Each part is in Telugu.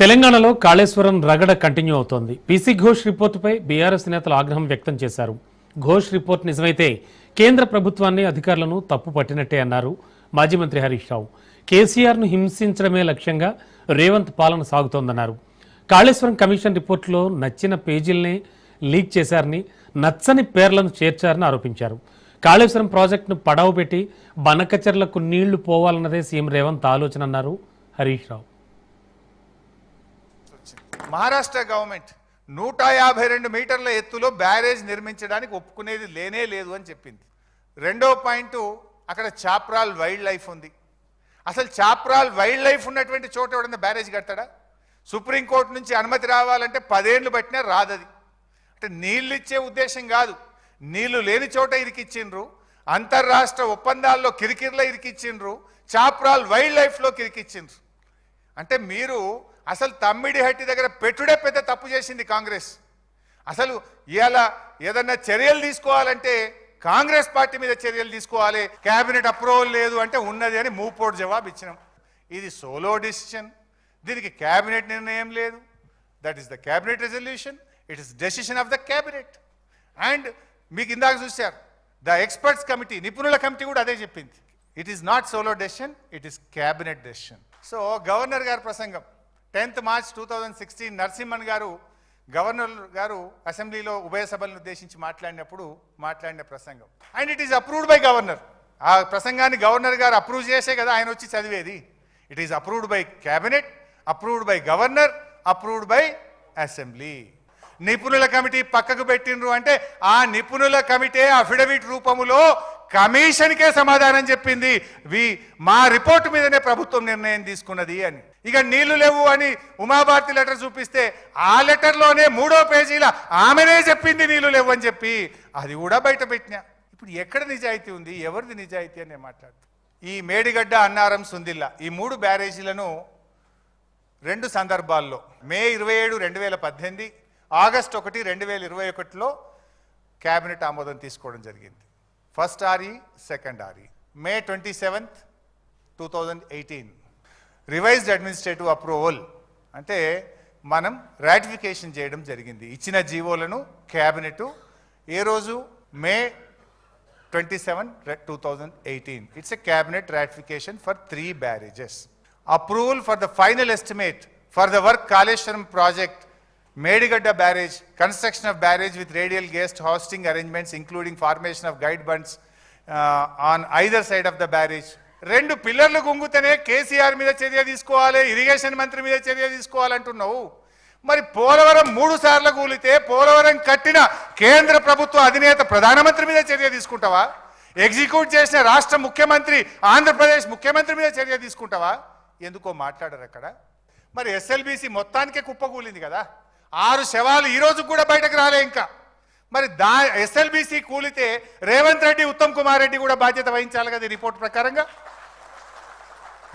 తెలంగాణలో కాళేశ్వరం రగడ కంటిన్యూ అవుతోంది. పీసీ ఘోష్ రిపోర్టుపై బీఆర్ఎస్ నేతలు ఆగ్రహం వ్యక్తం చేశారు. ఘోష్ రిపోర్ట్ నిజమైతే కేంద్ర ప్రభుత్వాన్ని అధికారులను తప్పు పట్టినట్టే అన్నారు మాజీ మంత్రి హరీష్ రావు. కేసీఆర్ను హింసించడమే లక్ష్యంగా రేవంత్ పాలన సాగుతోందన్నారు. కాళేశ్వరం కమిషన్ రిపోర్టులో నచ్చిన పేజీల్నే లీక్ చేశారని నచ్చని పేర్లను చేర్చారని ఆరోపించారు. కాళేశ్వరం ప్రాజెక్టును పడవ పెట్టి బనకచర్లకు నీళ్ళు పోవాలన్నదే సీఎం రేవంత్ ఆలోచన అన్నారు హరీష్ రావు. మహారాష్ట్ర గవర్నమెంట్ నూట యాభై రెండు మీటర్ల ఎత్తులో బ్యారేజ్ నిర్మించడానికి ఒప్పుకునేది లేనే లేదు అని చెప్పింది. రెండో పాయింట్ అక్కడ చాప్రాల్ వైల్డ్ లైఫ్ ఉంది. అసలు చాప్రాల్ వైల్డ్ లైఫ్ ఉన్నటువంటి చోట ఎవడన్నా బ్యారేజ్ కడతాడా? సుప్రీంకోర్టు నుంచి అనుమతి రావాలంటే పదేళ్ళు పట్టినా రాదది. అంటే నీళ్ళు ఇచ్చే ఉద్దేశం కాదు. నీళ్ళు లేని చోట ఇరికిచ్చిండ్రు. అంతర్రాష్ట్ర ఒప్పందాల్లో కిరికిర్లో ఇరికిచ్చిండ్రు. చాప్రాల్ వైల్డ్ లైఫ్లో కిరికిచ్చిండ్రు. అంటే మీరు అసలు తమ్మిడి హట్టి దగ్గర పెట్టుడే పెద్ద తప్పు చేసింది కాంగ్రెస్. అసలు ఇలా ఏదన్నా చర్యలు తీసుకోవాలంటే కాంగ్రెస్ పార్టీ మీద చర్యలు తీసుకోవాలి కేబినెట్ అప్రూవల్ లేదు అంటే ఉన్నది అని మూపోటు జవాబు ఇచ్చినాం. ఇది సోలో డిసిషన్. దీనికి కేబినెట్ నిర్ణయం లేదు. That is the cabinet resolution it is decision of the cabinet and మీకు ఇందాక చూశారు ద ఎక్స్పర్ట్స్ కమిటీ నిపుణుల కమిటీ కూడా అదే చెప్పింది. It is not solo decision it is cabinet decision so governor గారి ప్రసంగం. Tenth March two thousand sixteen Narasimhan గారు గవర్నర్ గారు అసెంబ్లీలో ఉభయ సభలను ఉద్దేశించి మాట్లాడినప్పుడు మాట్లాడిన ప్రసంగం. And it is approved by governor. ఆ ప్రసంగాన్ని గవర్నర్ గారు అప్రూవ్ చేసే కదా ఆయన వచ్చి చదివేది. It is approved by cabinet approved by governor approved by assembly. నిపుణుల కమిటీ పక్కకు పెట్టిండ్రు అంటే ఆ నిపుణుల కమిటీ అఫిడవిట్ రూపములో కమిషన్కే సమాధానం చెప్పింది. వి మా రిపోర్ట్ మీదనే ప్రభుత్వం నిర్ణయం తీసుకున్నది అని. ఇక నీళ్ళు లేవు అని ఉమాభారతి లెటర్ చూపిస్తే ఆ లెటర్లోనే మూడో పేజీల ఆమెనే చెప్పింది నీళ్ళు లేవు అని చెప్పి అది కూడా బయట పెట్టినా. ఇప్పుడు ఎక్కడ నిజాయితీ ఉంది? ఎవరిది నిజాయితీ అని నేను ఈ మేడిగడ్డ అన్నారం సుందిల్ల ఈ మూడు బ్యారేజీలను రెండు సందర్భాల్లో మే ఇరవై ఏడు రెండు వేల పద్దెనిమిది ఆగస్ట్ ఒకటి రెండు వేల ఇరవై ఒకటిలో క్యాబినెట్ ఆమోదం తీసుకోవడం జరిగింది. First RE second RE May twenty seventh two thousand eighteen. Revised administrative approval అంటే మనం రాటిఫికేషన్ చేయడం జరిగింది. ఇచ్చిన జీవోలను క్యాబినెట్ ఏ రోజు? May twenty seven two thousand eighteen it's a cabinet ratification for three barrages approval for the final estimate for the work Kaleshwaram project Medigadda barrage construction of barrage with radial guest hoisting arrangements including formation of guide bunds on either side of the barrage రెండు పిల్లర్లు గుంగుతేనే కేసీఆర్ మీద చర్య తీసుకోవాలి ఇరిగేషన్ మంత్రి మీద చర్య తీసుకోవాలంటున్నావు. మరి పోలవరం మూడు సార్లు కూలితే పోలవరం కట్టిన కేంద్ర ప్రభుత్వ అధినేత ప్రధానమంత్రి మీద చర్య తీసుకుంటావా? ఎగ్జిక్యూట్ చేసిన రాష్ట్ర ముఖ్యమంత్రి ఆంధ్రప్రదేశ్ ముఖ్యమంత్రి మీద చర్య తీసుకుంటావా? ఎందుకో మాట్లాడరు అక్కడ. మరి ఎస్ఎల్బిసి మొత్తానికే కుప్పకూలింది కదా. ఆరు శవాలు ఈరోజు కూడా బయటకు రాలే ఇంకా. మరి దా ఎస్ఎల్బిసి కూలితే రేవంత్ రెడ్డి ఉత్తమ్ కుమార్ రెడ్డి కూడా బాధ్యత వహించాలి కదా రిపోర్ట్ ప్రకారంగా?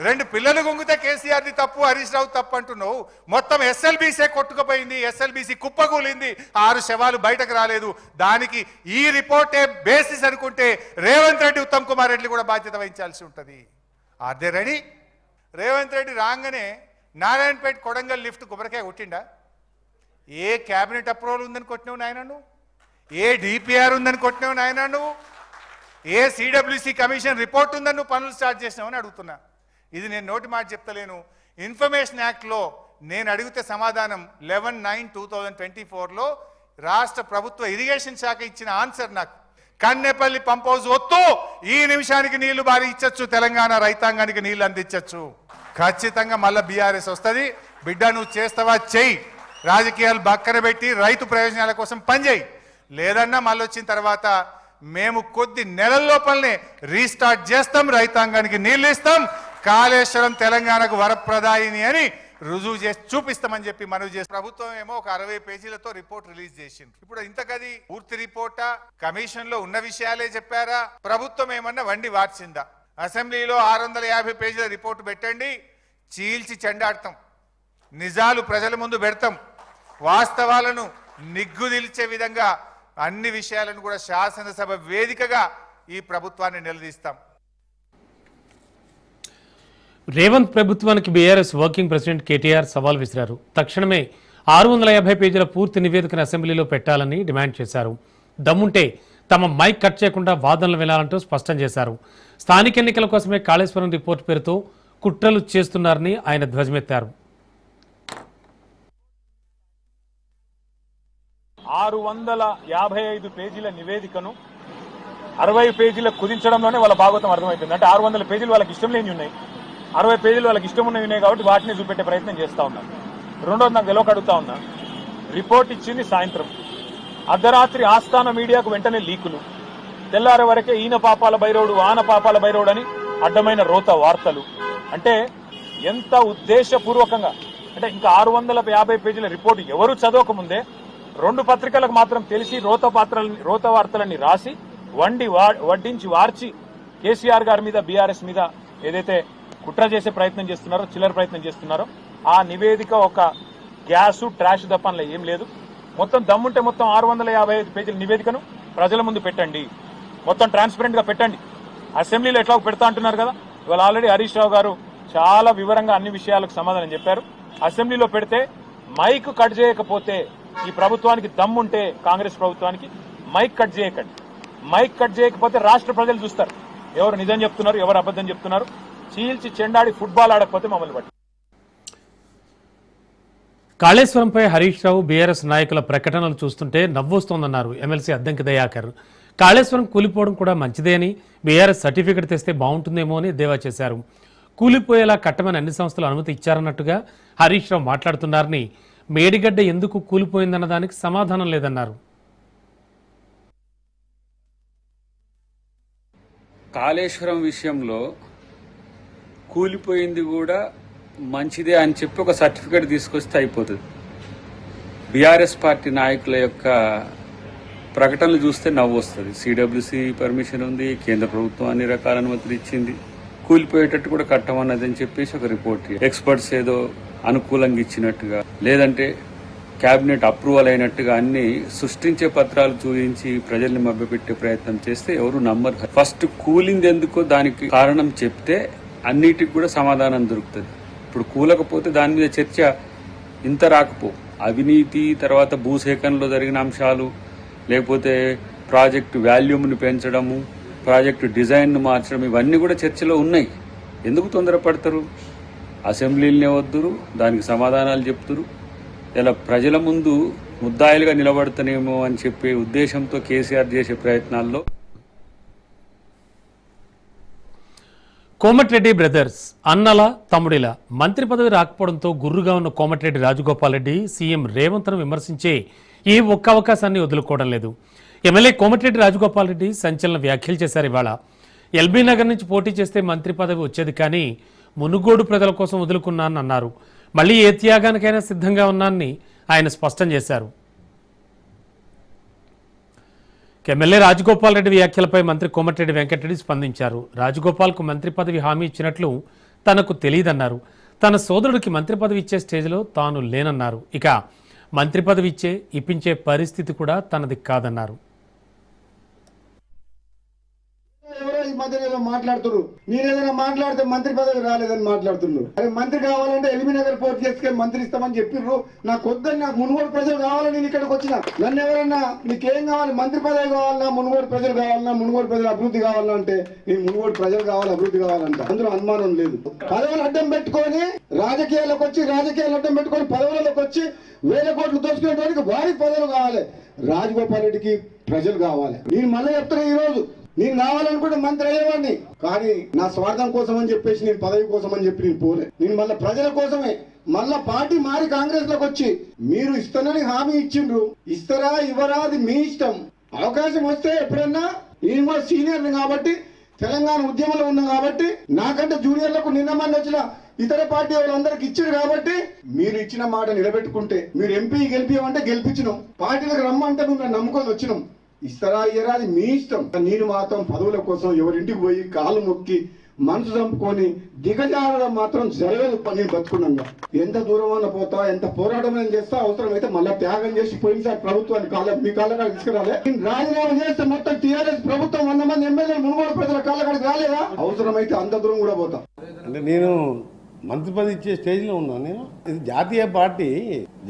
రెండు పిల్లలు గుంగితే కేసీఆర్ది తప్పు హరీష్ రావు తప్పు అంటున్నావు మొత్తం ఎస్ఎల్బీసీ కొట్టుకుపోయింది ఎస్ఎల్బీసీ కుప్పకూలింది ఆరు శవాలు బయటకు రాలేదు. దానికి ఈ రిపోర్టే బేసిస్ అనుకుంటే రేవంత్ రెడ్డి ఉత్తమ్ కుమార్ రెడ్డి కూడా బాధ్యత వహించాల్సి ఉంటుంది. Are they ready? Revanth Reddy రాగానే నారాయణపేట కొడంగల్ లిఫ్ట్ కొబ్బరికాయ కొట్టిండా? ఏ క్యాబినెట్ అప్రూవల్ ఉందని కొట్టినావు నాయన నువ్వు? ఏ డిపిఆర్ ఉందని కొట్టినావు నాయన నువ్వు? ఏ సిడబ్ల్యూసి కమిషన్ రిపోర్ట్ ఉందని నువ్వు పనులు స్టార్ట్ చేసినావని అడుగుతున్నా. ఇది నేను నోటి మాట చెప్తలేను. ఇన్ఫర్మేషన్ యాక్ట్లో నేను అడిగితే సమాధానం eleven nine two thousand twenty ఫోర్లో రాష్ట్ర ప్రభుత్వ ఇరిగేషన్ శాఖ ఇచ్చిన ఆన్సర్ నాకు. కన్నెపల్లి పంప్ హౌస్ వత్తు ఈ నిమిషానికి నీళ్ళు బారి ఇచ్చచ్చు. తెలంగాణ రైతాంగానికి నీళ్ళు అందించవచ్చు ఖచ్చితంగా మళ్ళీ బీఆర్ఎస్ వస్తుంది. బిడ్డ నువ్వు చేస్తావా? చెయ్యి. రాజకీయాలు బక్కన పెట్టి రైతు ప్రయోజనాల కోసం పనిచేయి లేదన్నా మళ్ళీ వచ్చిన తర్వాత మేము కొద్ది నెలల లోపలనే రీస్టార్ట్ చేస్తాం. రైతాంగానికి నీళ్ళు ఇస్తాం. కాళేశ్వరం తెలంగాణకు వరప్రదాయిని అని రుజువు చేసి చూపిస్తామని చెప్పి మనవి చేసి ప్రభుత్వం ఏమో ఒక అరవై పేజీలతో రిపోర్ట్ రిలీజ్ చేసింది. ఇప్పుడు ఇంతకది పూర్తి రిపోర్టా? కమిషన్లో ఉన్న విషయాలే చెప్పారా? ప్రభుత్వం ఏమన్నా వండి వార్చిందా? అసెంబ్లీలో ఆరు వందల యాభై పేజీల రిపోర్ట్ పెట్టండి చీల్చి చెండాడతాం. నిజాలు ప్రజల ముందు పెడతాం. వాస్తవాలను నిగ్గుదిల్చే విధంగా అన్ని విషయాలను కూడా శాసనసభ వేదికగా ఈ ప్రభుత్వాన్ని నిలదీస్తాం. రేవంత్ ప్రభుత్వానికి బీఆర్ఎస్ వర్కింగ్ ప్రెసిడెంట్ కేటీఆర్ సవాల్ విసిరారు. తక్షణమే ఆరు వందల యాభై పేజీల పూర్తి నివేదికను అసెంబ్లీలో పెట్టాలని డిమాండ్ చేశారు. దమ్ముంటే తమ మైక్ కట్ చేయకుండా వాదనలు వినాలంటూ స్పష్టం చేశారు. స్థానిక ఎన్నికల కోసమే కాళేశ్వరం రిపోర్టు పేరుతో కుట్రలు చేస్తున్నారని ఆయన ధ్వజమెత్తారు. ఆరు వందల యాభై ఐదు పేజీల నివేదికను అరవై పేజీల కుదించడంలోనే వాళ్ళ భాగవతం అర్థమవుతుంది అంటే ఆరు వందల పేజీలు వాళ్ళకి ఇష్టం లేని ఉన్నాయి. అరవై పేజీలు వాళ్ళకి ఇష్టం ఉన్నవి ఉన్నాయి కాబట్టి వాటిని చూపెట్టే ప్రయత్నం చేస్తా ఉన్నారు రెండోది నాకు తెలియక అడుగుతా ఉన్నా. రిపోర్ట్ ఇచ్చింది సాయంత్రం. అర్ధరాత్రి ఆస్థాన మీడియాకు వెంటనే లీకులు. తెల్లారే వరకే ఈయన పాపాల బైరోడు ఆన పాపాల బైరోడు అని అడ్డమైన రోత వార్తలు. అంటే ఎంత ఉద్దేశపూర్వకంగా. అంటే ఇంకా ఆరు వందల యాభై పేజీల రిపోర్టు ఎవరు చదవకముందే రెండు పత్రికలకు మాత్రం తెలిసి రోత పాత్రలని రోత వార్తలని రాసి వండి వా- వడ్డించి వార్చి కేసీఆర్ గారి మీద బీఆర్ఎస్ మీద ఏదైతే కుట్ర చేసే ప్రయత్నం చేస్తున్నారో చిల్లర ప్రయత్నం చేస్తున్నారో. ఆ నివేదిక ఒక గ్యాసు ట్రాష్ తప్పనిలో ఏం లేదు. మొత్తం దమ్ముంటే మొత్తం ఆరు వందల యాభై ఐదు పేజీల నివేదికను ప్రజల ముందు పెట్టండి. మొత్తం ట్రాన్స్పరెంట్గా పెట్టండి. అసెంబ్లీలో ఎట్లా పెడతా అంటున్నారు కదా? ఇవాళ ఆల్రెడీ హరీష్ రావు గారు చాలా వివరంగా అన్ని విషయాలకు సమాధానం చెప్పారు. అసెంబ్లీలో పెడితే మైక్ కట్ చేయకపోతే ఈ ప్రభుత్వానికి దమ్ముంటే కాంగ్రెస్ ప్రభుత్వానికి మైక్ కట్ చేయకండి. మైక్ కట్ చేయకపోతే రాష్ట్ర ప్రజలు చూస్తారు. ఎవరు నిజం చెప్తున్నారు ఎవరు అబద్ధం చెప్తున్నారు? చీల్చి చెండాడి ఫుట్బాల్ ఆడకపోతే మమ్మల్ని పట్టి కాళేశ్వరంపై హరీష్ రావు బీఆర్ఎస్ నాయకుల ప్రకటనలు చూస్తుంటే నవ్వొస్తోందన్నారు ఎమ్మెల్సీ అద్దంకి దయాకర్. కాళేశ్వరం కూలిపోవడం కూడా మంచిదే అని బీఆర్ఎస్ సర్టిఫికెట్ తెస్తే బాగుంటుందేమో అని దేవా చేశారు. కూలిపోయేలా కట్టమని అన్ని సంస్థలు అనుమతి ఇచ్చారన్నట్టుగా హరీష్ రావు మాట్లాడుతున్నారని మేడిగడ్డ ఎందుకు కూలిపోయిందన్న దానికి సమాధానం లేదన్నారు. కాళేశ్వరం విషయంలో కూలిపోయింది కూడా మంచిదే అని చెప్పి ఒక సర్టిఫికేట్ తీసుకొస్తే అయిపోతుంది. బీఆర్ఎస్ పార్టీ నాయకుల యొక్క ప్రకటనలు చూస్తే నవ్వు వస్తుంది. సిడబ్ల్యూసి పర్మిషన్ ఉంది కేంద్ర ప్రభుత్వం అన్ని రకాల అనుమతులు ఇచ్చింది. కూలిపోయేటట్టు కూడా కట్టమన్నది అని చెప్పేసి ఒక రిపోర్ట్ ఎక్స్పర్ట్స్ ఏదో అనుకూలంగా ఇచ్చినట్టుగా లేదంటే కేబినెట్ అప్రూవల్ అయినట్టుగా అన్ని సృష్టించే పత్రాలు చూపించి ప్రజల్ని మభ్యపెట్టే ప్రయత్నం చేస్తే ఎవరు నమ్మరు. ఫస్ట్ కూలింది ఎందుకో దానికి కారణం చెప్తే అన్నిటికి కూడా సమాధానం దొరుకుతుంది. ఇప్పుడు కూలకపోతే దాని మీద చర్చ ఇంత రాకపో. అవినీతి తర్వాత భూసేకరణలో జరిగిన అంశాలు లేకపోతే ప్రాజెక్టు వాల్యూమ్ని పెంచడము ప్రాజెక్టు డిజైన్ను మార్చడం ఇవన్నీ కూడా చర్చలో ఉన్నాయి. ఎందుకు తొందరపడతారు? అసెంబ్లీలనే వద్దురు దానికి సమాధానాలు చెప్తురు. ఇలా ప్రజల ముందు ముద్దాయిలుగా నిలబడతానేమో అని చెప్పే ఉద్దేశంతో కేసీఆర్ చేసే ప్రయత్నాల్లో కోమటిరెడ్డి బ్రదర్స్ అన్నల తమ్ముడిల మంత్రి పదవి రాకపోవడంతో గుర్రుగా ఉన్న కోమటిరెడ్డి రాజగోపాల్ రెడ్డి సీఎం రేవంత్ను విమర్శించే ఏ ఒక్క అవకాశాన్ని వదులుకోవడం లేదు. ఎమ్మెల్యే కోమటిరెడ్డి రాజగోపాల్ రెడ్డి సంచలన వ్యాఖ్యలు చేశారు ఇవాళ. ఎల్బీ నగర్ నుంచి పోటీ చేస్తే మంత్రి పదవి వచ్చేది కానీ మునుగోడు ప్రజల కోసం వదులుకున్నానన్నారు మళ్ళీ ఏ త్యాగానికైనా సిద్ధంగా ఉన్నానని ఆయన స్పష్టం చేశారు. ఎమ్మెల్యే రాజగోపాల్ రెడ్డి వ్యాఖ్యలపై మంత్రి కోమటిరెడ్డి వెంకటరెడ్డి స్పందించారు. రాజగోపాల్కు మంత్రి పదవి హామీ ఇచ్చినట్లు తనకు తెలియదన్నారు. తన సోదరుడికి మంత్రి పదవి ఇచ్చే స్టేజ్లో తాను లేనన్నారు. ఇక మంత్రి పదవి ఇచ్చే ఇప్పించే పరిస్థితి కూడా తనది కాదన్నారు. ఎవరో ఈ మాట్లాడుతున్నారు నేను ఏదైనా మాట్లాడితే మంత్రి పదవి రాలేదని మాట్లాడుతున్నారు అరే మంత్రి కావాలంటే ఎల్బీనగర్ పోటీ చేసుకే మంత్రి ఇస్తామని చెప్పిర్రు. నాకు వద్దని నాకు మునుగోడు ప్రజలు కావాలని నేను ఇక్కడికి వచ్చిన. నన్ను ఎవరన్నా నీకేం కావాలి? మంత్రి పదవి కావాలన్నా మునుగోడు ప్రజలు కావాలన్నా మునుగోడు ప్రజలు అభివృద్ధి కావాలన్నా అంటే నేను మునుగోడు ప్రజలు కావాలి అభివృద్ధి కావాలంట. అందులో అనుమానం లేదు. పదవులు అడ్డం పెట్టుకొని రాజకీయాలకు వచ్చి రాజకీయాలు అడ్డం పెట్టుకొని పదవులకు వచ్చి వేల కోట్లు దోచుకునేటువంటి వారికి పదవులు కావాలి. రాజగోపాల్ రెడ్డికి ప్రజలు కావాలి. నేను మళ్ళీ చెప్తున్నా ఈ రోజు నేను కావాలనుకుంటే మంత్రి అయ్యేవాడిని. కానీ నా స్వార్థం కోసం అని చెప్పేసి నేను పదవి కోసం అని చెప్పి నేను పోలే. నేను మళ్ళీ ప్రజల కోసమే. మళ్ళా పార్టీ మారి కాంగ్రెస్లోకి వచ్చి మీరు ఇస్తానని హామీ ఇచ్చిండ్రు. ఇస్తారా ఇవ్వరా అది మీ ఇష్టం. అవకాశం వస్తే ఎప్పుడన్నా నేను కూడా సీనియర్ని కాబట్టి తెలంగాణ ఉద్యమంలో ఉన్నాం కాబట్టి నాకంటే జూనియర్లకు నిన్న మంది వచ్చిన ఇతర పార్టీ వాళ్ళందరికి ఇచ్చారు కాబట్టి మీరు ఇచ్చిన మాట నిలబెట్టుకుంటే మీరు ఎంపీ గెలిపియమంటే గెలిపించినాం. పార్టీలకు రమ్మంటే మిమ్మల్ని నమ్ముకొని వచ్చినాం. ఇస్తారా ఇయ్యరా అది మీ ఇష్టం. నేను మాత్రం పదవుల కోసం ఎవరింటికి పోయి కాలు మొక్కి మనసు చంపుకొని దిగజారడం మాత్రం జరగదు. నేను బతుకున్నాను. ఎంత దూరం అన్న పోతా ఎంత పోరాటం అని చేస్తా అవసరం అయితే మళ్ళీ త్యాగం చేసి పోయినసారి ప్రభుత్వాన్ని కాళ్ళ మీ కాళ్ళ తీసుకురాలే. రాజీనామా చేస్తే మొత్తం టీఆర్ఎస్ ప్రభుత్వం వంద మంది ఎమ్మెల్యే మునుగోడు ప్రజల కాళ్ళకాడికి రాలేదా? అవసరం అయితే అంత దూరం కూడా పోతా. అంటే నేను మంత్రి పది ఇచ్చే స్టేజ్లో ఉన్నాను నేను. ఇది జాతీయ పార్టీ.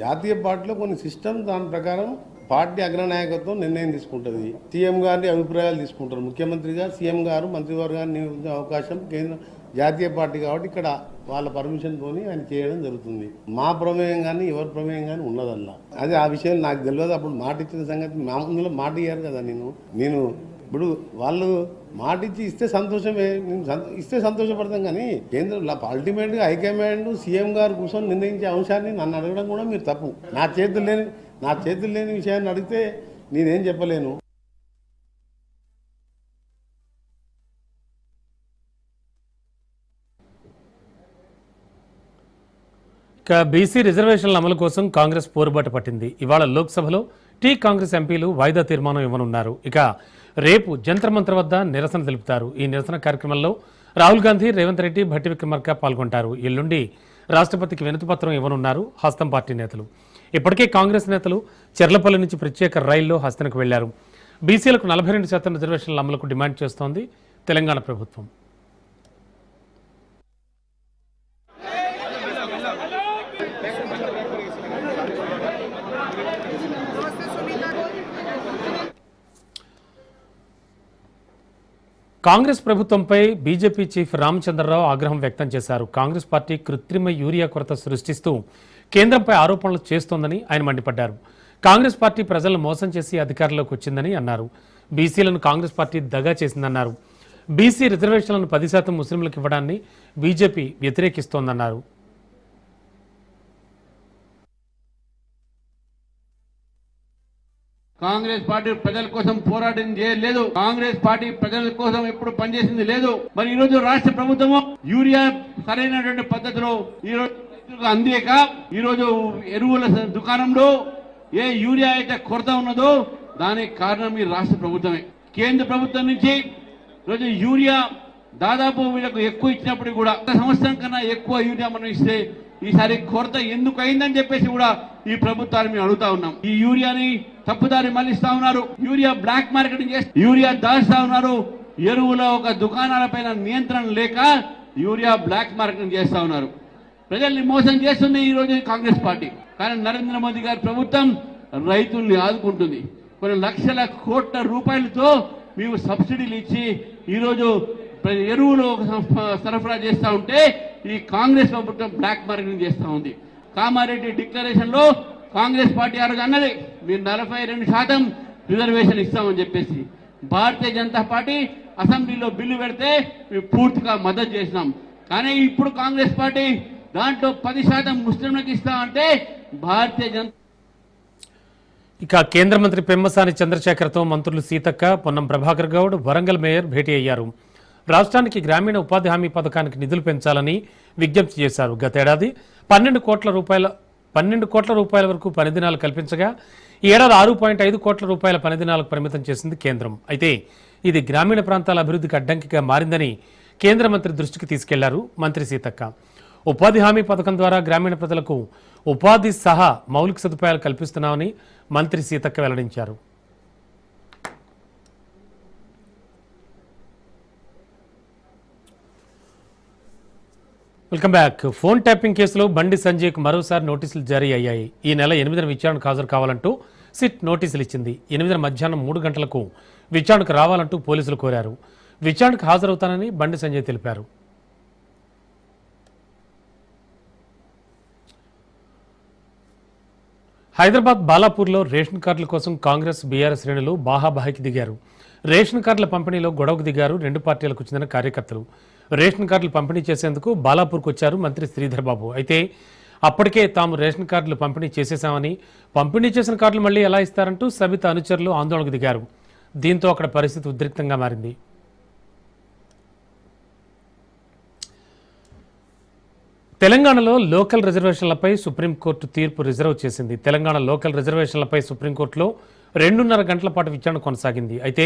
జాతీయ పార్టీలో కొన్ని సిస్టమ్ దాని ప్రకారం పార్టీ అగ్రనాయకత్వం నిర్ణయం తీసుకుంటుంది. సీఎం గారిని అభిప్రాయాలు తీసుకుంటారు. ముఖ్యమంత్రిగా సీఎం గారు మంత్రివర్గాన్ని నియమించే అవకాశం కేంద్ర జాతీయ పార్టీ కాబట్టి ఇక్కడ వాళ్ళ పర్మిషన్తో ఆయన చేయడం జరుగుతుంది. మా ప్రమేయం కానీ ఎవరి ప్రమేయం కానీ ఉన్నదల్లా. అదే ఆ విషయం నాకు తెలియదు. అప్పుడు మాట ఇచ్చిన సంగతి మా ముందులో మాట ఇయ్యారు కదా నేను. నేను ఇప్పుడు వాళ్ళు మాట ఇచ్చి ఇస్తే సంతోషమే. నేను ఇస్తే సంతోషపడతాం కానీ కేంద్రం అల్టిమేట్గా హైకమాండ్ సీఎం గారు కూర్చొని నిర్ణయించే అంశాన్ని నన్ను అడగడం కూడా మీరు తప్పు. నా చేతులు లేని నా చేతులు లేని విషయాన్ని అడిగితే నేనేం చెప్పలేను. ఇక బీసీ రిజర్వేషన్ల అమలు కోసం కాంగ్రెస్ పోరుబాటు పట్టింది. ఇవాళ లోక్సభలో టీ కాంగ్రెస్ ఎంపీలు వాయిదా తీర్మానం ఇవ్వనున్నారు. ఇక రేపు జంతర్ మంత్ర వద్ద నిరసన తెలుపుతారు. ఈ నిరసన కార్యక్రమంలో రాహుల్ గాంధీ రేవంత్ రెడ్డి భట్టి విక్రమార్క పాల్గొంటారు. ఎల్లుండి రాష్ట్రపతికి వినతిపత్రం ఇవ్వనున్నారు హస్తం పార్టీ నేతలు. ఇప్పటికే కాంగ్రెస్ నేతలు చెర్లపల్లి నుంచి ప్రత్యేక రైల్లో హస్తనకు వెళ్ళారు. బీసీలకు నలభై రెండు శాతం రిజర్వేషన్ల అమలుకు డిమాండ్ చేస్తోంది తెలంగాణ ప్రభుత్వం. కాంగ్రెస్ ప్రభుత్వంపై బీజేపీ చీఫ్ రామచంద్రరావు ఆగ్రహం వ్యక్తం చేశారు. కాంగ్రెస్ పార్టీ కృత్రిమ యూరియా కొరత సృష్టిస్తూ కేంద్రంపై ఆరోపణలు చేస్తోందని ఆయన మండిపడ్డారు. కాంగ్రెస్ పార్టీ ప్రజలను మోసం చేసి అధికారంలోకి వచ్చిందని అన్నారు. బీసీలను కాంగ్రెస్ పార్టీ దగా చేసిందన్నారు. బీసీ రిజర్వేషన్లను పది శాతం ముస్లింలకు ఇవ్వడాన్ని బీజేపీ వ్యతిరేకిస్తోందన్నారు. కాంగ్రెస్ పార్టీ ప్రజల కోసం పోరాటం చేయలేదు. కాంగ్రెస్ పార్టీ ప్రజల కోసం ఎప్పుడు పనిచేసింది లేదు. మరి ఈ రోజు రాష్ట్ర ప్రభుత్వము యూరియా సరైనటువంటి పద్ధతిలో ఈ రోజు అందేక ఈ రోజు ఎరువుల దుకాణంలో ఏ యూరియా అయితే కొరత ఉన్నదో దానికి కారణం ఈ రాష్ట్ర ప్రభుత్వమే. కేంద్ర ప్రభుత్వం నుంచి ఈరోజు యూరియా దాదాపు వీళ్ళకు ఎక్కువ ఇచ్చినప్పుడు కూడా గత సంవత్సరం కన్నా ఎక్కువ యూరియా మనం ఇస్తే ఈసారి కొరత ఎందుకు అయిందని చెప్పేసి కూడా ఈ ప్రభుత్వాన్ని మేము అడుగుతా ఉన్నాం. ఈ యూరియాని తప్పుదారి మళ్ళిస్తా ఉన్నారు. యూరియా బ్లాక్ మార్కెటింగ్ చేసి యూరియా దాస్తా ఉన్నారు. ఎరువుల ఒక దుకాణాలపైన నియంత్రణ లేక యూరియా బ్లాక్ మార్కెటింగ్ చేస్తా ఉన్నారు. ప్రజల్ని మోసం చేస్తుంది ఈ రోజు కాంగ్రెస్ పార్టీ. కానీ నరేంద్ర మోదీ గారి ప్రభుత్వం రైతుల్ని ఆదుకుంటుంది. కొన్ని లక్షల కోట్ల రూపాయలతో మేము సబ్సిడీలు ఇచ్చి ఈరోజు ఎరువులు ఒక సరఫరా చేస్తా ఉంటే ఈ కాంగ్రెస్ ప్రభుత్వం బ్లాక్ మార్కెటింగ్ చేస్తూ ఉంది. కామారెడ్డి డిక్లరేషన్లో కాంగ్రెస్ పార్టీ ఆ రోజు అన్నది మీరు నలభై రెండు శాతం రిజర్వేషన్ ఇస్తామని చెప్పేసి. భారతీయ జనతా పార్టీ అసెంబ్లీలో బిల్లు పెడితే మేము పూర్తిగా మద్దతు చేసినాం. కానీ ఇప్పుడు కాంగ్రెస్ పార్టీ దాంట్లో పది శాతం ముస్లింలకు ఇస్తామంటే భారతీయ జనతా ఇక కేంద్ర మంత్రి పెమ్మసాని చంద్రశేఖర్తో మంత్రులు సీతక్క పొన్నం ప్రభాకర్ గౌడ్ వరంగల్ మేయర్ భేటీ అయ్యారు. రాష్ట్రానికి గ్రామీణ ఉపాధి హామీ పథకానికి నిధులు పెంచాలని విజ్ఞప్తి చేశారు. గతేడాది పన్నెండు కోట్ల రూపాయల పన్నెండు కోట్ల రూపాయల వరకు పని దినాలు కల్పించగా ఈ ఏడాది ఆరు పాయింట్ ఐదు కోట్ల రూపాయల పని దినాలకు పరిమితం చేసింది కేంద్రం. అయితే ఇది గ్రామీణ ప్రాంతాల అభివృద్ధికి అడ్డంకిగా మారిందని కేంద్ర మంత్రి దృష్టికి తీసుకెళ్ళారు మంత్రి సీతక్క. ఉపాధి హామీ పథకం ద్వారా గ్రామీణ ప్రజలకు ఉపాధి సహా మౌలిక సదుపాయాలు కల్పిస్తున్నామని మంత్రి సీతక్క వెల్లడించారు. Welcome back. ఫోన్ ట్యాపింగ్ కేసులో బండి సంజయ్కు మరోసారి నోటీసులు జారీ అయ్యాయి. ఈ నెల ఎనిమిదిన విచారణకు హాజరు కావాలంటూ సిట్ నోటీసులు ఇచ్చింది. ఎనిమిదిన మధ్యాహ్నం మూడు గంటలకు విచారణకు రావాలంటూ పోలీసులు కోరారు. విచారణకు హాజరవుతానని బండి సంజయ్ తెలిపారు. హైదరాబాద్ బాలాపూర్లో రేషన్ కార్డుల కోసం కాంగ్రెస్ బీఆర్ఎస్ శ్రేణులు బాహాబాహికి దిగారు. రేషన్ కార్డుల పంపిణీలో గొడవకు దిగారు రెండు పార్టీలకు చెందిన కార్యకర్తలు. రేషన్ కార్డులు పంపిణీ చేసేందుకు బాలాపూర్కు వచ్చారు మంత్రి శ్రీధర్ బాబు. అయితే అప్పటికే తాము రేషన్ కార్డులు పంపిణీ చేసేశామని పంపిణీ చేసిన కార్డులు మళ్ళీ ఎలా ఇస్తారంటూ సబిత అనుచరులు ఆందోళనకు దిగారు. దీంతో అక్కడ పరిస్థితి ఉద్రిక్తంగా మారింది. తెలంగాణలో లోకల్ రిజర్వేషన్లపై సుప్రీంకోర్టు తీర్పు రిజర్వ్ చేసింది. తెలంగాణ లోకల్ రిజర్వేషన్లపై సుప్రీంకోర్టులో రెండున్నర గంటల పాటు విచారణ కొనసాగింది. అయితే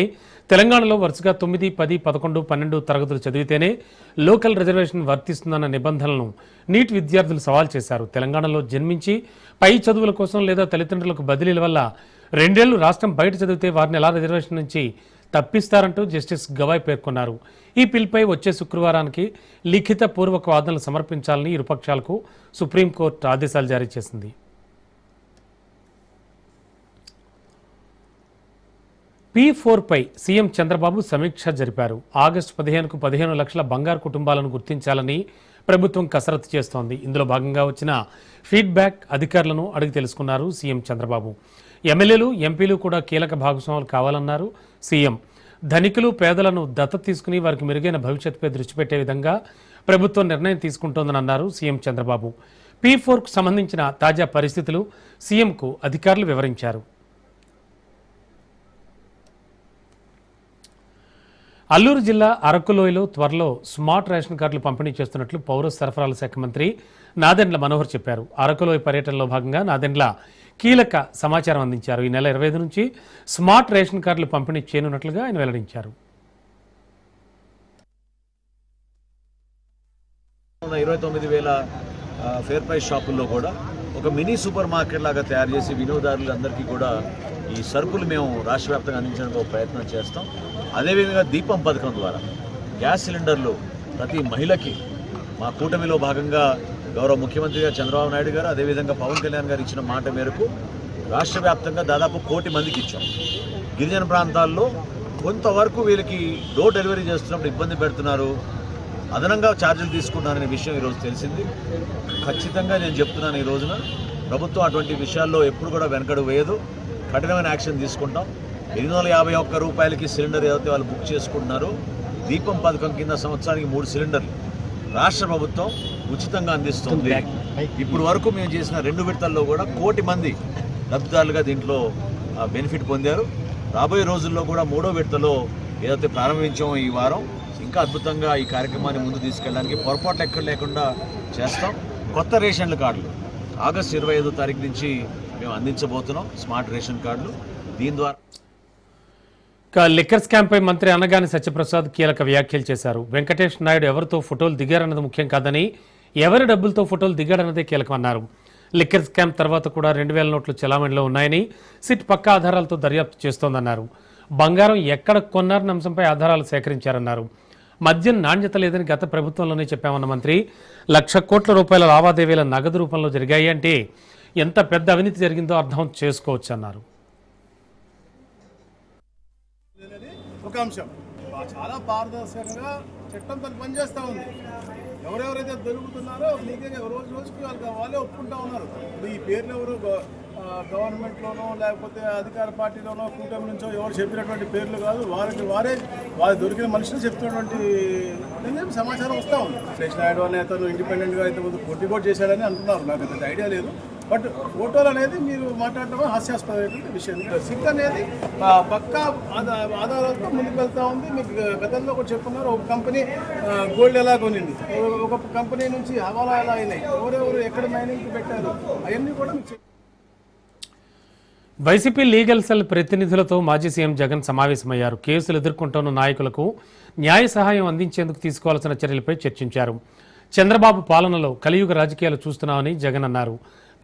తెలంగాణలో వరుసగా తొమ్మిది పది పదకొండు పన్నెండు తరగతులు చదివితేనే లోకల్ రిజర్వేషన్ వర్తిస్తుందన్న నిబంధనలను నీట్ విద్యార్థులు సవాల్ చేశారు. తెలంగాణలో జన్మించి పై చదువుల కోసం లేదా తల్లిదండ్రులకు బదిలీల వల్ల రెండేళ్ళు రాష్ట్రం బయట చదివితే వారిని ఎలా రిజర్వేషన్ నుంచి తప్పిస్తారంటూ జస్టిస్ గవాయ్ పేర్కొన్నారు. ఈ పిల్పై వచ్చే శుక్రవారానికి లిఖిత పూర్వక వాదనలు సమర్పించాలని ఇరుపక్షాలకు సుప్రీంకోర్టు ఆదేశాలు జారీ చేసింది. పీ ఫోర్పై సీఎం చంద్రబాబు సమీక్ష జరిపారు. ఆగస్టు పదిహేనుకు పదిహేను లక్షల బంగారు కుటుంబాలను గుర్తించాలని ప్రభుత్వం కసరత్తు చేస్తోంది. ఇందులో భాగంగా వచ్చిన ఫీడ్బ్యాక్ అధికారులను అడిగి తెలుసుకున్నారు సీఎం చంద్రబాబు. ఎమ్మెల్యేలు ఎంపీలు కూడా కీలక భాగస్వాములు కావాలన్నారు. సీఎం. ధనికులు పేదలను దత్తత తీసుకుని వారికి మెరుగైన భవిష్యత్తుపై దృష్టి పెట్టే విధంగా ప్రభుత్వం నిర్ణయం తీసుకుంటోందని అన్నారు సీఎం చంద్రబాబు. పీ ఫోర్కు సంబంధించిన తాజా పరిస్థితులు సీఎంకు అధికారులు వివరించారు. అల్లూరు జిల్లా అరకులోయలో త్వరలో స్మార్ట్ రేషన్ కార్డులు పంపిణీ చేస్తున్నట్లు పౌర సరఫరాల శాఖ మంత్రి నాదెండ్ల మనోహర్ చెప్పారు. అరకులోయ పర్యటనలో భాగంగా నాదెండ్ల కీలక సమాచారం అందించారు. ఈ నెల ఇరవై ఐదు నుంచి స్మార్ట్ రేషన్ కార్డులు పంపిణీ చేయనున్నట్లుగా ఆయన వెల్లడించారు. ఇరవై తొమ్మిది వేల ఫేర్ ప్రైస్ షాపుల్లో కూడా ఒక మినీ సూపర్ మార్కెట్ లాగా తయారు చేసి వినియోగదారులందరికీ కూడా ఈ సరుకులు మేము రాష్ట్ర వ్యాప్తంగా అందించడానికి ఒక ప్రయత్నం చేస్తాం. అదేవిధంగా దీపం పథకం ద్వారా గ్యాస్ సిలిండర్లు ప్రతి మహిళకి మా కూటమిలో భాగంగా గౌరవ ముఖ్యమంత్రి చంద్రబాబు నాయుడు గారు అదేవిధంగా పవన్ కళ్యాణ్ గారు ఇచ్చిన మాట మేరకు రాష్ట్ర వ్యాప్తంగా దాదాపు కోటి మందికి ఇచ్చాం. గిరిజన ప్రాంతాల్లో కొంతవరకు వీళ్ళకి డోర్ డెలివరీ చేస్తున్నప్పుడు ఇబ్బంది పెడుతున్నారు. అదనంగా ఛార్జీలు తీసుకున్నారనే విషయం ఈరోజు తెలిసింది. ఖచ్చితంగా నేను చెప్తున్నాను ఈ రోజున ప్రభుత్వం అటువంటి విషయాల్లో ఎప్పుడు కూడా వెనకడు వేయదు. కఠినమైన యాక్షన్ తీసుకుంటాం. ఎనిమిది వందల యాభై ఒక్క రూపాయలకి సిలిండర్ ఏదైతే వాళ్ళు బుక్ చేసుకుంటున్నారో దీపం పథకం కింద సంవత్సరానికి మూడు సిలిండర్లు రాష్ట్ర ప్రభుత్వం ఉచితంగా అందిస్తుంది. ఇప్పుడు వరకు మేము చేసిన రెండు విడతల్లో కూడా కోటి మంది లబ్ధిదారులుగా దీంట్లో బెనిఫిట్ పొందారు. రాబోయే రోజుల్లో కూడా మూడో విడతలో ఏదైతే ప్రారంభించామో ఈ వారం ఇంకా అద్భుతంగా ఈ కార్యక్రమాన్ని ముందు తీసుకెళ్ళడానికి పొరపాట్లు ఎక్కడ లేకుండా చేస్తాం. కొత్త రేషన్ల కార్డులు. ఆగస్టు ఇరవై ఐదో తారీఖు నుంచి మేము అందించబోతున్నాం. స్మార్ట్ రేషన్ కార్డులు. దీని ద్వారా ఇక లిక్కర్ స్కామ్పై మంత్రి అనగాని సత్యప్రసాద్ కీలక వ్యాఖ్యలు చేశారు. వెంకటేష్ నాయుడు ఎవరితో ఫోటోలు దిగారన్నది ముఖ్యం కాదని ఎవరి డబ్బులతో ఫోటోలు దిగాడన్నదే కీలకమన్నారు. లిక్కర్ స్కామ్ తర్వాత కూడా రెండు వేల నోట్లు చెలామణిలో ఉన్నాయని సిట్ పక్కా ఆధారాలతో దర్యాప్తు చేస్తోందన్నారు. బంగారం ఎక్కడ కొన్నారన్న అంశంపై ఆధారాలు సేకరించారన్నారు. మద్యం నాణ్యత లేదని గత ప్రభుత్వంలోనే చెప్పామన్న మంత్రి లక్ష కోట్ల రూపాయల లావాదేవీల నగదు రూపంలో జరిగాయి అంటే ఎంత పెద్ద అవినీతి జరిగిందో అర్థం చేసుకోవచ్చు అన్నారు ఒక అంశం చాలా పారదర్శకంగా చట్టం తను పనిచేస్తూ ఉంది. ఎవరెవరైతే దొరుకుతున్నారో నీకే రోజు రోజుకి వాళ్ళు వాళ్ళే ఒప్పుకుంటా ఉన్నారు. ఈ పేర్లు ఎవరు? గవర్నమెంట్లోనో లేకపోతే అధికార పార్టీలోనో కూటమి నుంచో ఎవరు చెప్పినటువంటి పేర్లు కాదు. వారికి వారే వారు దొరికిన మనుషులు చెప్తున్నటువంటి సమాచారం వస్తూ ఉంది. కృష్ణ నాయుడు అనే అతను ఇండిపెండెంట్గా అయితే ముందు పోటీ కూడా చేశాడని అంటున్నారు. నాకు అంత ఐడియా లేదు. బట్ ఫోటోలు అనేది మీరు మాట్లాడటం హాస్యాస్పదమైనటువంటి విషయం. సిక్ అనేది పక్కా ఆధారాలతో ముందుకు వెళ్తూ ఉంది. మీకు గతంలో కూడా చెప్పుకున్నారు ఒక కంపెనీ గోల్డ్ ఎలా కొనింది? ఒక కంపెనీ నుంచి హవాలా ఎలా అయినాయి? ఎవరెవరు ఎక్కడ మైనింగ్కి పెట్టారు? అవన్నీ కూడా మీకు వైసీపీ లీగల్ సెల్ ప్రతినిధులతో మాజీ సీఎం జగన్ సమావేశమయ్యారు. కేసులు ఎదుర్కొంటున్న నాయకులకు న్యాయ సహాయం అందించేందుకు తీసుకోవాల్సిన చర్యలపై చర్చించారు. చంద్రబాబు పాలనలో కలియుగ రాజకీయాలు చూస్తున్నామని జగన్ అన్నారు.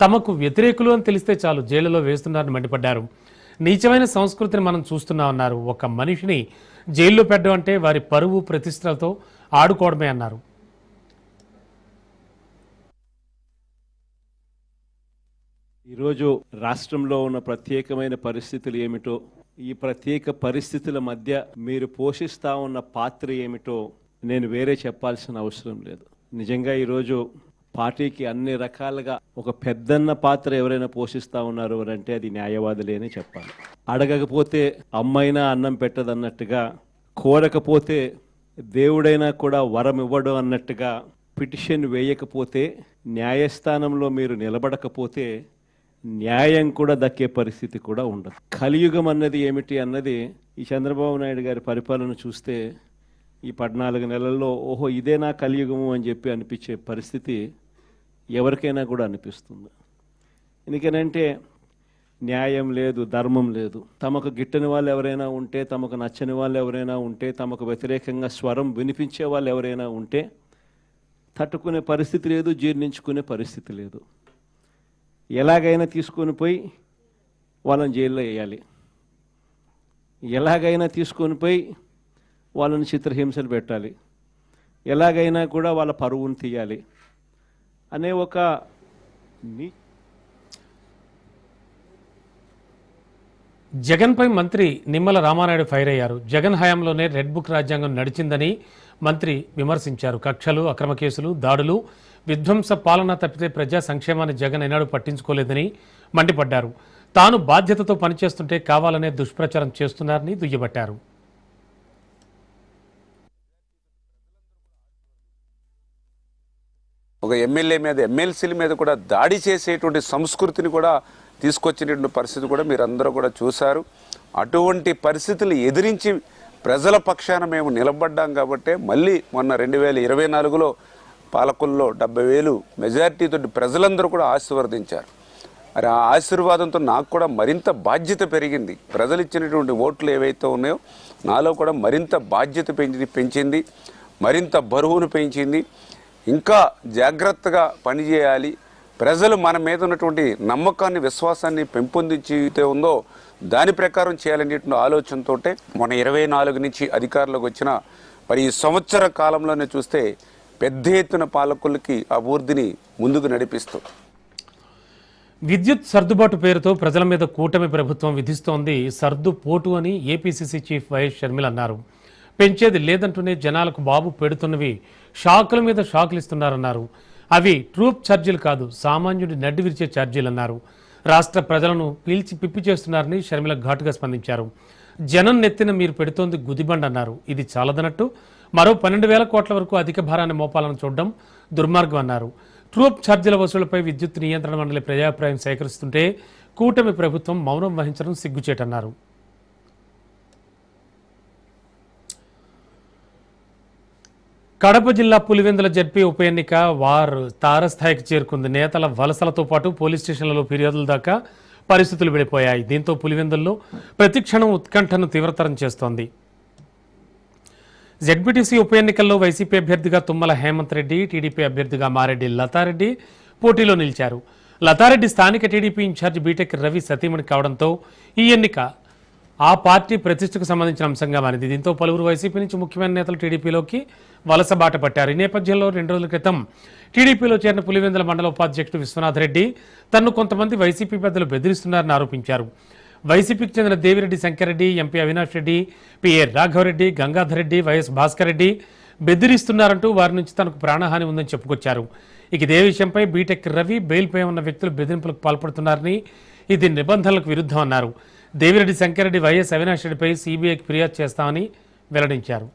తమకు వ్యతిరేకులు అని తెలిస్తే చాలు జైలులో వేస్తున్నారని మండిపడ్డారు. నీచమైన సంస్కృతిని మనం చూస్తున్నామన్నారు ఒక మనిషిని జైల్లో పెట్టడం అంటే వారి పరువు ప్రతిష్టలతో ఆడుకోవడమే అన్నారు. ఈరోజు రాష్ట్రంలో ఉన్న ప్రత్యేకమైన పరిస్థితులు ఏమిటో ఈ ప్రత్యేక పరిస్థితుల మధ్య మీరు పోషిస్తా ఉన్న పాత్ర ఏమిటో నేను వేరే చెప్పాల్సిన అవసరం లేదు. నిజంగా ఈరోజు పార్టీకి అన్ని రకాలుగా ఒక పెద్దన్న పాత్ర ఎవరైనా పోషిస్తా ఉన్నారు అని అంటే అది న్యాయవాదులే అని చెప్పాలి. అడగకపోతే అమ్మైనా అన్నం పెట్టదన్నట్టుగా కోరకపోతే దేవుడైనా కూడా వరం ఇవ్వడు అన్నట్టుగా పిటిషన్ వేయకపోతే న్యాయస్థానంలో మీరు నిలబడకపోతే న్యాయం కూడా దక్కే పరిస్థితి కూడా ఉండదు. కలియుగం అన్నది ఏమిటి అన్నది ఈ చంద్రబాబు నాయుడు గారి పరిపాలన చూస్తే ఈ పద్నాలుగు నెలల్లో ఓహో ఇదేనా కలియుగము అని చెప్పి అనిపించే పరిస్థితి ఎవరికైనా కూడా అనిపిస్తుంది. ఎందుకనంటే న్యాయం లేదు ధర్మం లేదు. తమకు గిట్టని వాళ్ళు ఎవరైనా ఉంటే తమకు నచ్చని వాళ్ళు ఎవరైనా ఉంటే తమకు వ్యతిరేకంగా స్వరం వినిపించే వాళ్ళు ఎవరైనా ఉంటే తట్టుకునే పరిస్థితి లేదు జీర్ణించుకునే పరిస్థితి లేదు. ఎలాగైనా తీసుకొని పోయి వాళ్ళని జైల్లో వేయాలి. ఎలాగైనా తీసుకొని పోయి వాళ్ళని చిత్రహింసలు పెట్టాలి. ఎలాగైనా కూడా వాళ్ళ పరువును తీయాలి. అనే ఒక జగన్పై మంత్రి నిమ్మల రామానాయుడు ఫైర్ అయ్యారు. జగన్ హయాంలోనే రెడ్ బుక్ రాజ్యాంగం నడిచిందని మంత్రి విమర్శించారు. కక్షలు అక్రమ కేసులు దాడులు విధ్వంస పాలన తప్పితే ప్రజా సంక్షేమాన్ని జగన్ ఎన్నడూ పట్టించుకోలేదని మండిపడ్డారు. తాను బాధ్యతతో పనిచేస్తుంటే కావాలనే దుష్ప్రచారం చేస్తున్నారని దుయ్యబట్టారు. ఒక ఎమ్మెల్యే మీద ఎమ్మెల్సీల మీద కూడా దాడి చేసేటువంటి సంస్కృతిని కూడా తీసుకొచ్చినటువంటి పరిస్థితి కూడా మీరందరూ కూడా చూశారు. అటువంటి పరిస్థితులు ఎదిరించి ప్రజల పక్షాన మేము నిలబడ్డాం కాబట్టే మళ్ళీ మొన్న రెండు వేల ఇరవై నాలుగులో పాలకుల్లో డెబ్బై వేలు మెజారిటీతో ప్రజలందరూ కూడా ఆశీర్వదించారు. మరి ఆ ఆశీర్వాదంతో నాకు కూడా మరింత బాధ్యత పెరిగింది. ప్రజలు ఇచ్చినటువంటి ఓట్లు ఏవైతే ఉన్నాయో నాలో కూడా మరింత బాధ్యత పెంచి పెంచింది. మరింత బరువును పెంచింది. ఇంకా జాగ్రత్తగా పనిచేయాలి. ప్రజలు మన మీద ఉన్నటువంటి నమ్మకాన్ని విశ్వాసాన్ని పెంపొందించితే ఉందో దాని ప్రకారం చేయాలనేటువంటి ఆలోచనతో మన ఇరవై నాలుగు నుంచి అధికారంలోకి వచ్చిన మరి ఈ సంవత్సర కాలంలోనే చూస్తే పెద్ద ఎత్తున పాలకులకి అభివృద్ధిని ముందుకు నడిపిస్తూ. విద్యుత్ సర్దుబాటు పేరుతో ప్రజల మీద కూటమి ప్రభుత్వం విధిస్తోంది. సర్దు పోటు అని ఏపీసీసీ చీఫ్ వైఎస్ షర్మిల అన్నారు. పెంచేది లేదంటూనే జనాలకు బాబు పెడుతున్నవి షాకుల మీద షాకులు ఇస్తున్నారన్నారు. అవి ట్రూప్ ఛార్జీలు కాదు సామాన్యుడి నడ్డి విరిచే ఛార్జీలు అన్నారు. రాష్ట్ర ప్రజలను పీల్చి పిప్పి చేస్తున్నారని షర్మిల ఘాటుగా స్పందించారు. జనం నెత్తిన మీరు పెడుతోంది గుదిబండ్ అన్నారు. ఇది చాలదన్నట్టు మరో పన్నెండు వేల కోట్ల వరకు అధిక భారాన్ని మోపాలను చూడడం దుర్మార్గం అన్నారు. ట్రూప్ ఛార్జీల వసూలుపై విద్యుత్ నియంత్రణ మండలి ప్రజాభిప్రాయం సేకరిస్తుంటే కూటమి ప్రభుత్వం మౌనం వహించడం సిగ్గుచేటన్నారు. కడప జిల్లా పులివెందుల జడ్పీ ఉప ఎన్నిక వార్ తారస్థాయికి చేరుకుంది. నేతల వలసలతో పాటు పోలీస్ స్టేషన్లలో ఫిర్యాదుల దాకా పరిస్థితులు విడిపోయాయి. దీంతో పులివెందుల్లో ప్రతిక్షణం ఉత్కంఠను తీవ్రతరం చేస్తోంది. జెడ్పీటీసీ ఉప ఎన్నికల్లో వైసీపీ అభ్యర్థిగా తుమ్మల హేమంత్ రెడ్డి టీడీపీ అభ్యర్థిగా మారెడ్డి లతారెడ్డి పోటీలో నిలిచారు. లతారెడ్డి స్థానిక టీడీపీ ఇన్ఛార్జ్ బీటెక్ రవి సతీమణి కావడంతో ఈ ఎన్నిక ఆ పార్టీ ప్రతిష్టకు సంబంధించిన అంశంగా మారింది. దీంతో పలువురు వైసీపీ నుంచి ముఖ్యమైన నేతలు టీడీపీలోకి వలస బాట పట్టారు. ఈ నేపథ్యంలో రెండు రోజుల క్రితం టీడీపీలో చేరిన పులివెందుల మండల ఉపాధ్యక్షుడు విశ్వనాథ్ రెడ్డి తన్ను కొంతమంది వైసీపీ పెద్దలు బెదిరిస్తున్నారని ఆరోపించారు. వైసీపీకి చెందిన Devireddy Shankar Reddy MP Avinash Reddy PA Raghava Reddy Gangadhar Reddy YS Bhaskar Reddy బెదిరిస్తున్నారంటూ వారి నుంచి తనకు ప్రాణహాని ఉందని చెప్పుకొచ్చారు. ఇక ఇదే విషయంపై బీటెక్ రవి బెయిల్పై ఉన్న వ్యక్తులు బెదిరింపులకు పాల్పడుతున్నారని ఇది నిబంధనలకు విరుద్ధం అన్నారు. దేవిరెడ్డి శంకర్రెడ్డి వైఎస్ అవినాష్ రెడ్డిపై సీబీఐకి ఫిర్యాదు చేస్తామని వెల్లడించారు.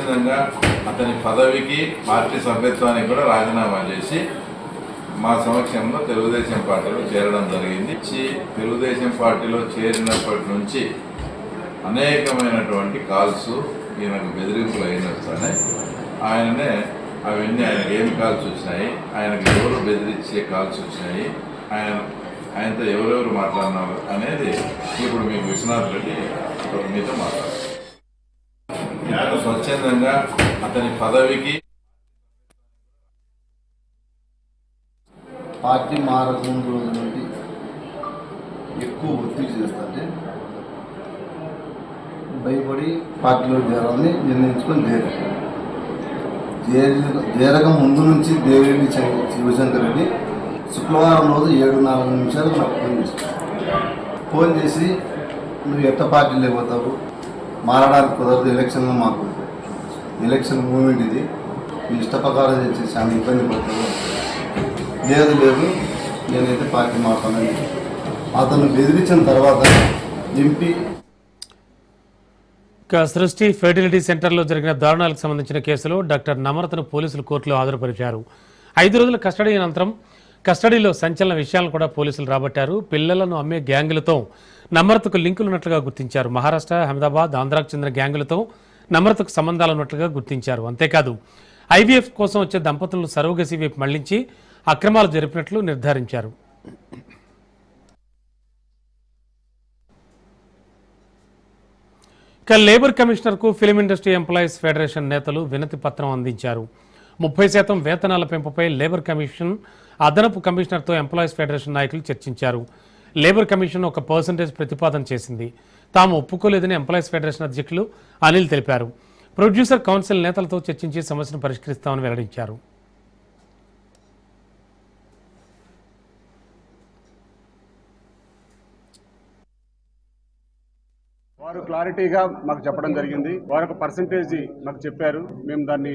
స్వచ్ఛందంగా అతని పదవికి పార్టీ సభ్యత్వానికి కూడా రాజీనామా చేసి మా సమక్షంలో తెలుగుదేశం పార్టీలో చేరడం జరిగింది. చి తెలుగుదేశం పార్టీలో చేరినప్పటి నుంచి అనేకమైనటువంటి కాల్స్ ఈయనకు బెదిరింపులు అయినస్తానే ఆయననే అవన్నీ ఆయనకి ఏం కాల్స్ వచ్చినాయి ఆయనకు ఎవరు బెదిరించే కాల్స్ వచ్చినాయి ఆయన ఆయనతో ఎవరెవరు మాట్లాడినారు అనేది ఇప్పుడు మీకు విశ్వనాథ్ రెడ్డి మీతో మాట్లాడారు స్వచ్ఛందంగా అతని పదవికి పార్టీ మారక రోజు నుండి ఎక్కువ ఒత్తిడి చేస్తుంటే భయపడి పార్టీలో చేరాలని నిర్ణయించుకొని చేరారు చేరి చేరక ముందు నుంచి దేవిరెడ్డి శివశంకర్ రెడ్డి శుక్రవారం రోజు ఏడు నాలుగు నిమిషాలు నాకు ఫోన్ చేశారు. ఫోన్ చేసి నువ్వు ఎంత పార్టీలో పోతావు? మారడానికి కుదరదు ఎలక్షన్లో మాకు ఎలక్షన్ మూమెంట్ ఇది మీ ఇష్ట ప్రకారం చేసి చాలా ఇబ్బంది పడుతుంది లేదు లేదు నేనైతే పార్టీ మారుతానని అతను బెదిరించిన తర్వాత ఎంపీ ఇక సృష్టి ఫెర్టిలిటీ సెంటర్లో జరిగిన దారుణాలకు సంబంధించిన కేసులో డాక్టర్ నమ్రతను పోలీసులు కోర్టులో హాజరుపరిచారు ఐదు రోజుల కస్టడీ అనంతరం కస్టడీలో సంచలన విషయాలను కూడా పోలీసులు రాబట్టారు. పిల్లలను అమ్మే గ్యాంగులతో నమ్రతకు లింకులు ఉన్నట్లుగా గుర్తించారు. మహారాష్ట్ర అహ్మదాబాద్ ఆంధ్రాకు చెందిన గ్యాంగులతో నమ్రతకు సంబంధాలు ఉన్నట్లుగా గుర్తించారు. అంతేకాదు ఐవీఎఫ్ కోసం వచ్చే దంపతులను సరోగసి వైపు మళ్ళించి అక్రమాలు జరిపినట్లు నిర్ధారించారు. ఇక లేబర్ కమిషనర్కు ఫిలిం ఇండస్ట్రీ ఎంప్లాయీస్ ఫెడరేషన్ నేతలు వినతి పత్రం అందించారు. ముప్పై శాతం వేతనాల పెంపుపై లేబర్ కమిషన్ అదనపు కమిషనర్తో ఎంప్లాయీస్ ఫెడరేషన్ నాయకులు చర్చించారు. లేబర్ కమిషన్ ఒక పర్సంటేజ్ ప్రతిపాదన చేసింది. తాము ఒప్పుకోలేదని ఎంప్లాయీస్ ఫెడరేషన్ అధ్యక్షులు అనిల్ తెలిపారు. ప్రొడ్యూసర్ కౌన్సిల్ నేతలతో చర్చించి సమస్యను పరిష్కరిస్తామని వెల్లడించారు వారు క్లారిటీగా మాకు చెప్పడం జరిగింది. వారు ఒక పర్సంటేజ్ మాకు చెప్పారు. మేము దాన్ని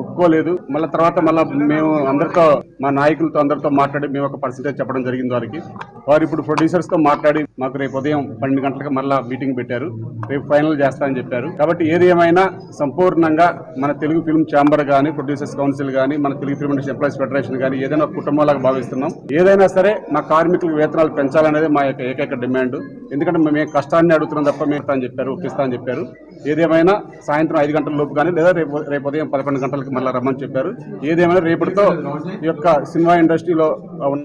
ఒప్పుకోలేదు. మళ్ళీ తర్వాత మళ్ళీ మేము అందరితో మా నాయకులతో అందరితో మాట్లాడి మేము ఒక పర్సంటేజ్ చెప్పడం జరిగింది వారికి. వారు ఇప్పుడు ప్రొడ్యూసర్స్తో మాట్లాడి మాకు రేపు ఉదయం పన్నెండు గంటలకు మళ్ళీ మీటింగ్ పెట్టారు. రేపు ఫైనల్ చేస్తామని చెప్పారు. కాబట్టి ఏది ఏమైనా సంపూర్ణంగా మన తెలుగు ఫిల్మ్ ఛాంబర్ కానీ ప్రొడ్యూసర్స్ కౌన్సిల్ కానీ మన Telugu film industry employees federation కానీ ఏదైనా కుటుంబంలాగా భావిస్తున్నాం. ఏదైనా సరే మా కార్మికులకు వేతనాలు పెంచాలనేది మా యొక్క ఏకైక డిమాండ్. ఎందుకంటే మేము కష్టాన్ని అడుగుతున్నాం తప్ప మేము అని చెప్పారు ఒప్పిస్తా అని చెప్పారు. ఏదేమైనా సాయంత్రం ఐదు గంటల లోపు కానీ లేదా రేపు రేపు ఉదయం పదకొండు గంటలకు మళ్ళీ రమ్మని చెప్పారు. ఏదేమైనా రేపటితో ఈ యొక్క సినిమా ఇండస్ట్రీలో ఉన్న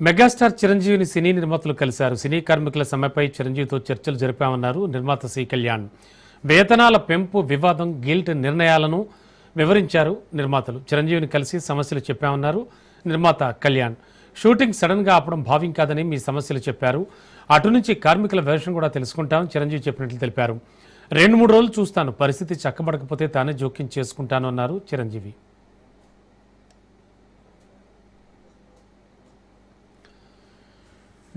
మెగాస్టార్ చిరంజీవిని సినీ నిర్మాతలు కలిశారు. సినీ కార్మికుల సమ్మెపై చిరంజీవితో చర్చలు జరిపామన్నారు నిర్మాత సి కళ్యాణ్. వేతనాల పెంపు వివాదం గిల్ట్ నిర్ణయాలను వివరించారు నిర్మాతలు. చిరంజీవిని కలిసి సమస్యలు చెప్పామన్నారు నిర్మాత కళ్యాణ్. షూటింగ్ సడన్గా ఆపడం భావ్యం కాదని మీ సమస్యలు చెప్పారు. అటు నుంచి కార్మికుల వేషం కూడా తెలుసుకుంటాం. చిరంజీవి చెప్పినట్లు తెలిపారు. రెండు మూడు రోజులు చూస్తాను. పరిస్థితి చక్కబడకపోతే తానే జోక్యం చేసుకుంటాను అన్నారు చిరంజీవి.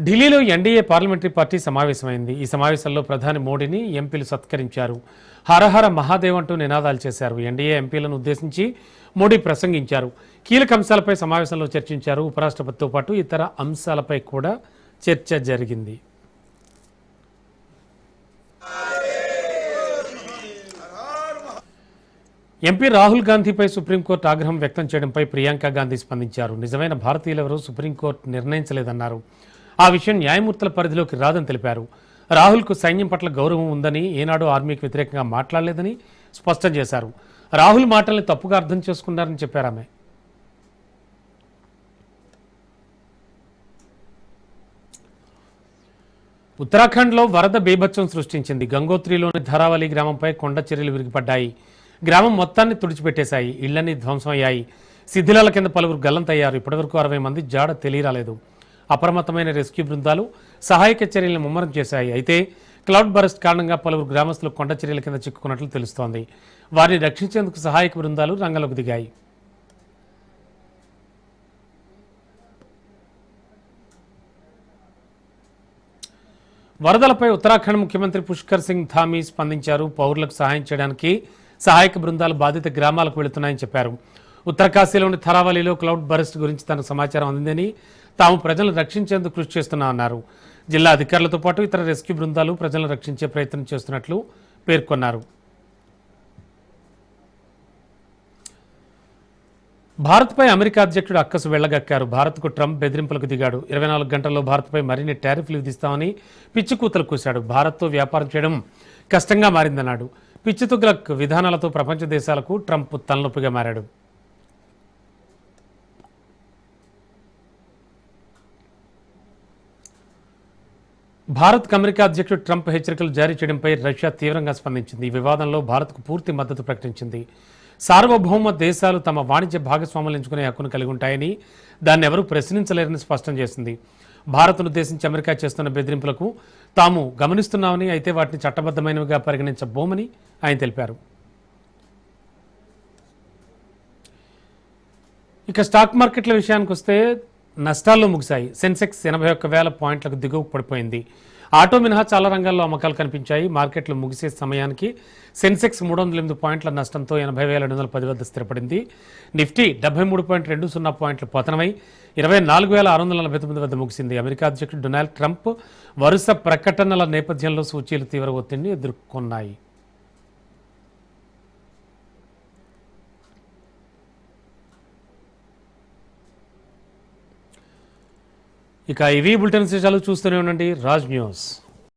ఢిల్లీలో ఎన్డీఏ పార్లమెంటరీ పార్టీ సమావేశమైంది. ఈ సమావేశంలో ప్రధాని మోడీని ఎంపీలు సత్కరించారు. హరహర మహాదేవ్ అంటూ నినాదాలు చేశారు. ఎన్డీఏ ఎంపీలను ఉద్దేశించి మోడీ ప్రసంగించారు. కీలక అంశాలపై సమావేశంలో చర్చించారు. ఉపరాష్ట్రపతితో పాటు ఇతర అంశాలపై కూడా చర్చ జరిగింది. ఎంపీ రాహుల్ గాంధీపై సుప్రీంకోర్టు ఆగ్రహం వ్యక్తం చేయడంపై ప్రియాంక గాంధీ స్పందించారు. నిజమైన భారతీయులెవరూ సుప్రీంకోర్టు నిర్ణయించలేదన్నారు. ఆ విషయం న్యాయమూర్తుల పరిధిలోకి రాదని తెలిపారు. రాహుల్కు సైన్యం పట్ల గౌరవం ఉందని ఏనాడు ఆర్మీకి వ్యతిరేకంగా మాట్లాడలేదని స్పష్టం చేశారు. రాహుల్ మాటల్ని తప్పుగా అర్థం చేసుకున్నారని చెప్పారు ఆమె. ఉత్తరాఖండ్లో వరద బీభత్సం సృష్టించింది. గంగోత్రిలోని ధారావళి గ్రామంపై కొండ చర్యలు విరిగిపడ్డాయి. గ్రామం మొత్తాన్ని తుడిచిపెట్టేశాయి. ఇళ్ళన్నీ ధ్వంసమయ్యాయి. శిథిలాల కింద పలువురు గల్లంతయ్యారు. ఇప్పటివరకు అరవై మంది జాడ తెలియరాలేదు. అప్రమత్తమైన రెస్క్యూ బృందాలు సహాయక చర్యలను ముమ్మరం చేశాయి. అయితే క్లౌడ్ బరస్ట్ కారణంగా పలువురు గ్రామస్తులు కొండ చర్యల కింద చిక్కుకున్నట్లు తెలుస్తోంది. వారిని రక్షించేందుకు సహాయక బృందాలు రంగంలోకి దిగాయి. వరదలపై ఉత్తరాఖండ్ ముఖ్యమంత్రి పుష్కర్ సింగ్ ధామీ స్పందించారు. పౌరులకు సహాయం చేయడానికి సహాయక బృందాలు బాధిత గ్రామాలకు వెళుతున్నాయని చెప్పారు. ఉత్తరకాశీలోని థరావలిలో క్లౌడ్ బరస్ట్ గురించి తనకు సమాచారం అందిందని తాము ప్రజలను రక్షించేందుకు కృషి చేస్తున్నామన్నారు జిల్లా అధికారులతో పాటు ఇతర రెస్క్యూ బృందాలు ప్రజలను రక్షించే ప్రయత్నం చేస్తున్నట్లు పేర్కొన్నారు. భారత్పై అమెరికా అధ్యక్షుడు అక్కసు వెళ్ళగక్కారు భారత్కు ట్రంప్ బెదిరింపులకు దిగాడు. ఇరవై నాలుగు గంటల్లో భారత్పై మరిన్ని టారిఫ్లు విధిస్తామని పిచ్చి కూతలు కూశాడు. భారత్తో వ్యాపారం చేయడం కష్టంగా మారిందన్నాడు. పిచ్చి తుగ్లక్ విధానాలతో ప్రపంచ దేశాలకు ట్రంప్ తలనొప్పిగా మారాడు. భారత్ అమెరికా అధ్యక్షుడు ట్రంప్ హెచ్చరికలు జారీ చేయడంపై రష్యా తీవ్రంగా స్పందించింది. ఈ వివాదంలో భారత్కు పూర్తి మద్దతు ప్రకటించింది. సార్వభౌమ దేశాలు తమ వాణిజ్య భాగస్వాములు ఎంచుకునే హక్కును కలిగి ఉంటాయని దాన్ని ఎవరూ ప్రశ్నించలేరని స్పష్టం చేసింది. భారత్ను ఉద్దేశించి అమెరికా చేస్తున్న బెదిరింపులకు తాము గమనిస్తున్నామని అయితే వాటిని చట్టబద్ధమైనవిగా పరిగణించబోమని ఆయన తెలిపారు. ఇక స్టాక్ మార్కెట్ల విషయానికి వస్తే నష్టాల్లో ముగిశాయి. సెన్సెక్స్ ఎనభై ఒక్క వేల పాయింట్లకు దిగువకు పడిపోయింది. ఆటో మినహా చాలా రంగాల్లో అమ్మకాలు కనిపించాయి. మార్కెట్లు ముగిసే సమయానికి సెన్సెక్స్ మూడు వందల ఎనిమిది పాయింట్ల నష్టంతో ఎనభై వేల రెండు వందల పది వద్ద స్థిరపడింది. నిఫ్టీ డెబ్బై మూడు పాయింట్ రెండు సున్నా పాయింట్లు పతనమై ఇరవై నాలుగు వేల ఆరు వందల నలభై తొమ్మిది వద్ద ముగిసింది. అమెరికా అధ్యక్షుడు డొనాల్డ్ ట్రంప్ వరుస ప్రకటనల నేపథ్యంలో సూచీలు తీవ్ర ఒత్తిడిని ఎదుర్కొన్నాయి. ఇక ఇవి బులెటిన్ విశేషాలు చూస్తూనే ఉండండి. రాజ్ న్యూస్.